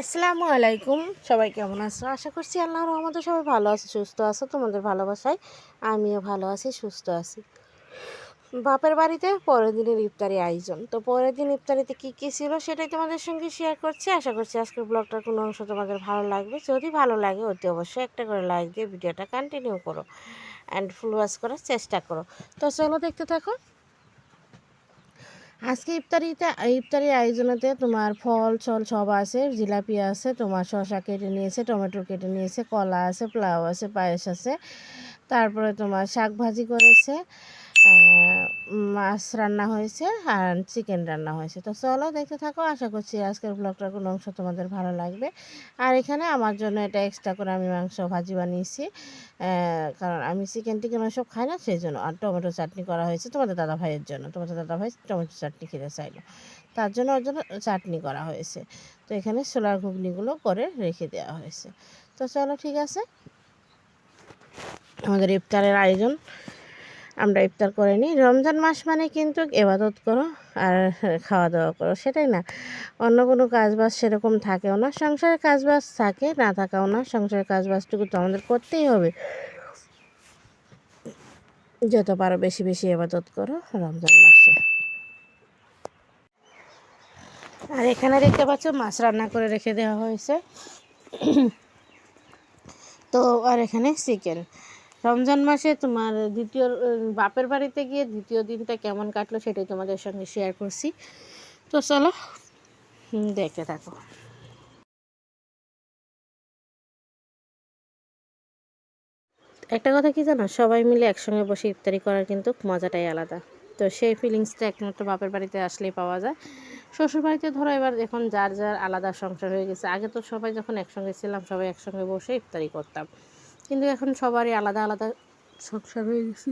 আসসালামু আলাইকুম। সবাই কেমন আছো আশা করছি আল্লাহর রহমতে সবাই ভালো আছে, সুস্থ আছো, তোমাদের ভালোবাসায় আমিও ভালো আছি, সুস্থ আছি। বাপের বাড়িতে পরের দিনের ইফতারি আয়োজন। তো পরের দিন ইফতারিতে কী কী ছিল সেটাই তোমাদের সঙ্গে শেয়ার করছি। আশা করছি আজকের ব্লগটার কোনো অংশ তোমাদের ভালো লাগবে। যদি ভালো লাগে, অতি অবশ্যই একটা করে লাইক দিয়ে ভিডিওটা কন্টিনিউ করো অ্যান্ড ফুল ওয়াশ করার চেষ্টা করো। তো চলো দেখতে থাকো। আজকে ইফতারিতে ইফতারি আয়োজনেতে তোমার ফল ছল সব আছে। জিলাপি আছে, তোমার শশা কেটে নিয়েছে, টমেটো কেটে নিয়েছে, কলা আছে, পোলাও আছে, পায়েস আছে। তারপরে তোমার শাক ভাজি করেছে। মাছ রান্না হয়েছে আর চিকেন রান্না হয়েছে। তো চলো দেখতে থাকো, আশা করছি আজকের ব্লগটার কোনো অংশ তোমাদের ভালো লাগবে। আর এখানে আমার জন্য এটা এক্সট্রা করে আমি মাংস ভাজি বানিয়েছি কারণ আমি চিকেন টিকেন সব খাই না, সেই জন্য। আর টমেটো চাটনি করা হয়েছে তোমাদের দাদা ভাইয়ের জন্য। তোমাদের দাদা ভাই টমেটো চাটনি খেতে চাইলো। তার জন্য ওর জন্য চাটনি করা হয়েছে। তো এখানে সোলার ঘুগনিগুলো করে রেখে দেওয়া হয়েছে। তো চলো ঠিক আছে। আমাদের ইফতারের আয়োজন আমরা ইফতার করে নিই। রমজান মাস মানে কিন্তু এবাদত করো আর খাওয়া দাওয়া করো, সেটাই না। অন্য কোনো কাজবাজ সেরকম থাকেও না, সংসারের কাজবাজ থাকে, না থাকাও না, সংসারের কাজবাজটুকু তো আমাদের করতেই হবে। যত পারো বেশি বেশি এবাদত করো রমজান মাসে। আর এখানে দেখতে পাচ্ছ মাছ রান্না করে রেখে দেওয়া হয়েছে। তো আর এখানে চিকেন। রমজান মাসে তোমার দ্বিতীয় বাপের বাড়িতে গিয়ে দ্বিতীয় দিনটা কেমন কাটলো সেটাই তোমাদের সঙ্গে শেয়ার করছি। তো চলো দেখতে থাকো। একটা কথা কি জানো? সবাই মিলে একসঙ্গে বসে ইফতারি করার কিন্তু মজাটাই আলাদা। তো সেই ফিলিংসটা একমাত্র বাপের বাড়িতে আসলেই পাওয়া যায়। শ্বশুর বাড়িতে ধরো এবার এখন যার যার আলাদা সংসার হয়ে গেছে। আগে তো সবাই যখন একসঙ্গে ছিলাম, সবাই একসঙ্গে বসে ইফতারি করতাম। কিন্তু এখন সবারই আলাদা আলাদা সংসার হয়ে গেছে।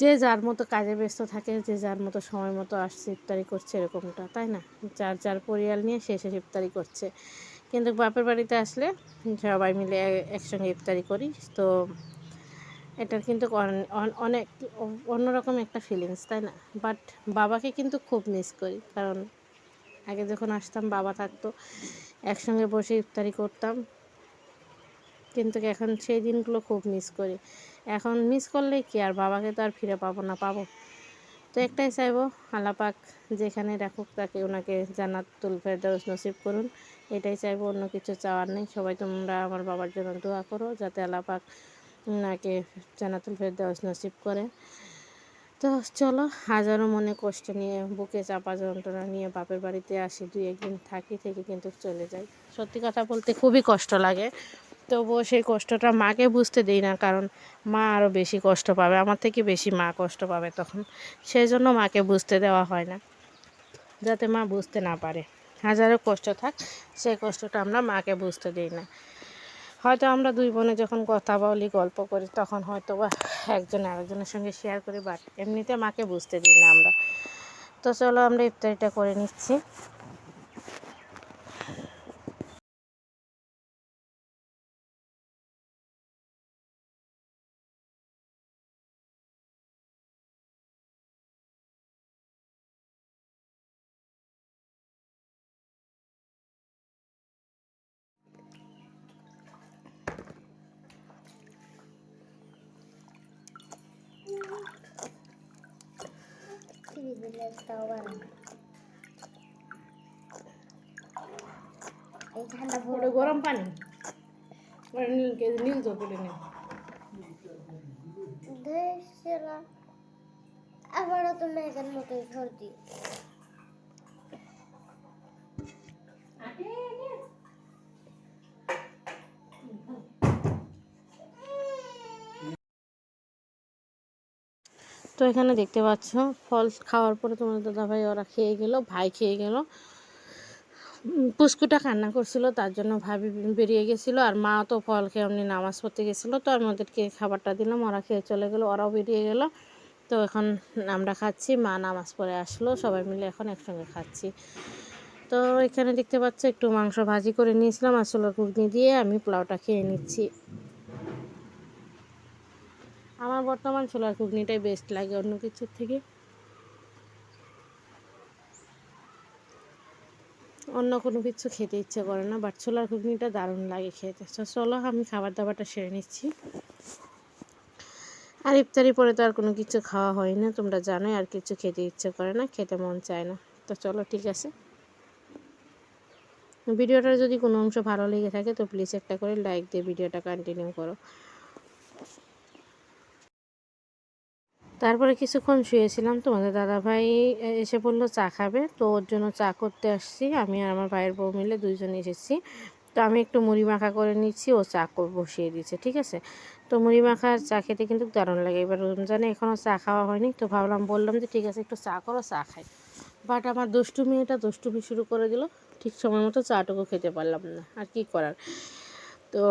যে যার মতো কাজে ব্যস্ত থাকে, যে যার মতো সময় মতো আসছে, ইফতারি করছে, এরকমটা, তাই না? যার যার পরিয়াল নিয়ে শেষে ইফতারি করছে। কিন্তু বাপের বাড়িতে আসলে সবাই মিলে একসঙ্গে ইফতারি করি। তো এটার কিন্তু অন- অন- অনেক অন্যরকম একটা ফিলিংস তাই না? বাট বাবাকে কিন্তু খুব মিস করি। কারণ আগে যখন আসতাম, বাবা থাকতো, একসঙ্গে বসে ইফতারি করতাম। কিন্তু এখন সেই দিনগুলো খুব মিস করি। এখন মিস করলেই কি আর বাবাকে তো আর ফিরে পাবো না, পাবো। তো একটাই চাইব আলাপাক যেখানে রাখুক তাকে ওনাকে জান্নাতুল ফেরদাউস নসিব করুন। এটাই চাইব, অন্য কিছু চাওয়ার নেই। সবাই তোমরা আমার বাবার জন্য দোয়া করো যাতে আলাপাক ওনাকে জান্নাতুল ফেরদাউস নসিব করে। তো চলো হাজারো মনে কষ্ট নিয়ে, বুকে চাপা যন্ত্রণা নিয়ে বাপের বাড়িতে আসি, দুই একদিন থাকি, থেকে কিন্তু চলে যাই। সত্যি কথা বলতে খুবই কষ্ট লাগে। তবুও সেই কষ্টটা মাকে বুঝতে দিই না, কারণ মা আরও বেশি কষ্ট পাবে, আমার থেকে বেশি মা কষ্ট পাবে তখন। সেই জন্য মাকে বুঝতে দেওয়া হয় না, যাতে মা বুঝতে না পারে। হাজারো কষ্ট থাক সেই কষ্টটা আমরা মাকে বুঝতে দিই না। হয়তো আমরা দুই বোনে যখন কথা বলি, গল্প করি, তখন হয়তো বা একজন আরেকজনের সঙ্গে শেয়ার করি বাট এমনিতে মাকে বুঝতে দিই না আমরা। তো চলো আমরা ইফতারিটা করে নিচ্ছি। এই ঠান্ডা পড়ে গরম পানি। ওটা নীল নীল তো করে নে। ধরেছিল আবারও তো মেঘের মতোই সর্দি তো এখানে দেখতে পাচ্ছ ফল খাওয়ার পরে তোমার দাদা ভাই ওরা খেয়ে গেল ভাই খেয়ে গেল। উম, পুস্কুটা কান্না করছিল তার জন্য ভাবি বেরিয়ে গেছিল আর মা তো ফল খেয়ে এমনি নামাজ পড়তে গেছিল তো আমি ওদেরকে খাবারটা দিলাম ওরা খেয়ে চলে গেলো ওরাও বেরিয়ে গেল। তো এখন আমরা খাচ্ছি মা নামাজ পড়ে আসলো সবাই মিলে এখন একসঙ্গে খাচ্ছি। তো এখানে দেখতে পাচ্ছ একটু মাংস ভাজি করে নিয়েছিলাম আসলে ঘুগনি দিয়ে আমি পোলাওটা খেয়ে নিচ্ছি। আমার বর্তমান ছোলার ঘুগনিটাই বেস্ট লাগে অন্য কিছুর থেকে। অন্য কোনো কিছু খেতে ইচ্ছে করে না বাট ছোলার ঘুগনিটা দারুণ লাগে খেতে। তো চলো আমি খাবার দাবারটা সেরে নিচ্ছি। আর ইফতারি পরে তো আর কোনো কিছু খাওয়া হয় না, তোমরা জানোই আর কিছু খেতে ইচ্ছে করে না, খেতে মন চায় না। তো চলো, ঠিক আছে। ভিডিওটা যদি কোনো অংশ ভালো লেগে থাকে, তো প্লিজ একটা করে লাইক দিয়ে ভিডিওটা কন্টিনিউ করো। তারপরে কিছুক্ষণ শুয়েছিলাম। তোমাদের দাদাভাই এসে বলল, চা খাবে? তো ওর জন্য চা করতে আসছি। আমি আর আমার ভাইয়ের বউ মিলে দুইজন এসেছি। তো আমি একটু মুড়ি মাখা করে নিচ্ছি, ও চা বসিয়ে দিচ্ছে ঠিক আছে? তো মুড়ি মাখা চা খেতে কিন্তু দারুণ লাগে। এবার রমজানে এখনও চা খাওয়া হয়নি। তো ভাবলাম, বললাম যে, ঠিক আছে, একটু চা করো, চা খাই। বাট আমার দুষ্টু মেয়েটা দুষ্টুমি শুরু করে দিল। ঠিক সময় মতো চাটুকু খেতে পারলাম না। আর কি করার? তো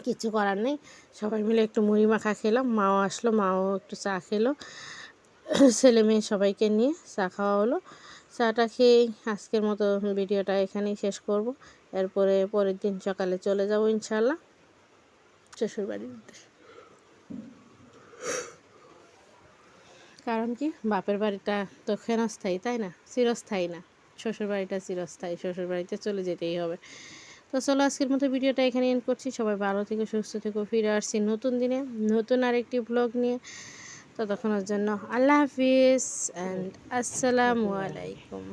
কিছু করার নেই। সবাই মিলে একটু মুড়ি মাখা খেলাম। মাও আসলো, মাও একটু চা খেলো। ছেলে মেয়ে সবাইকে নিয়ে চা খাওয়া হলো। চাটা খেয়ে আজকের মতো ভিডিওটা এখানেই শেষ করব। এরপরে পরের দিন সকালে চলে যাব ইনশাল্লাহ শ্বশুরবাড়ির উদ্দেশ্যে। কারণ কি? বাপের বাড়িটা তো ক্ষণস্থায়ী তাই না? চিরস্থায়ী না। শ্বশুর বাড়িটা চিরস্থায়ী। শ্বশুর বাড়িতে চলে যেতেই হবে। তো চলো আজকের মতো ভিডিওটা এখানে এন্ড করছি। সবাই ভালো থেকে সুস্থ থেকে ফিরে আসছি নতুন দিনে নতুন আরেকটি ব্লগ নিয়ে। ততক্ষণের জন্য আল্লাহ হাফিজ অ্যান্ড আসসালামু আলাইকুম।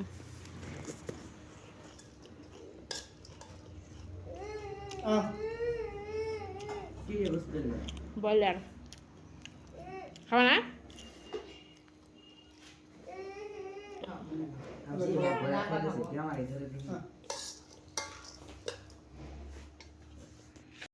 বললেন খাবে না?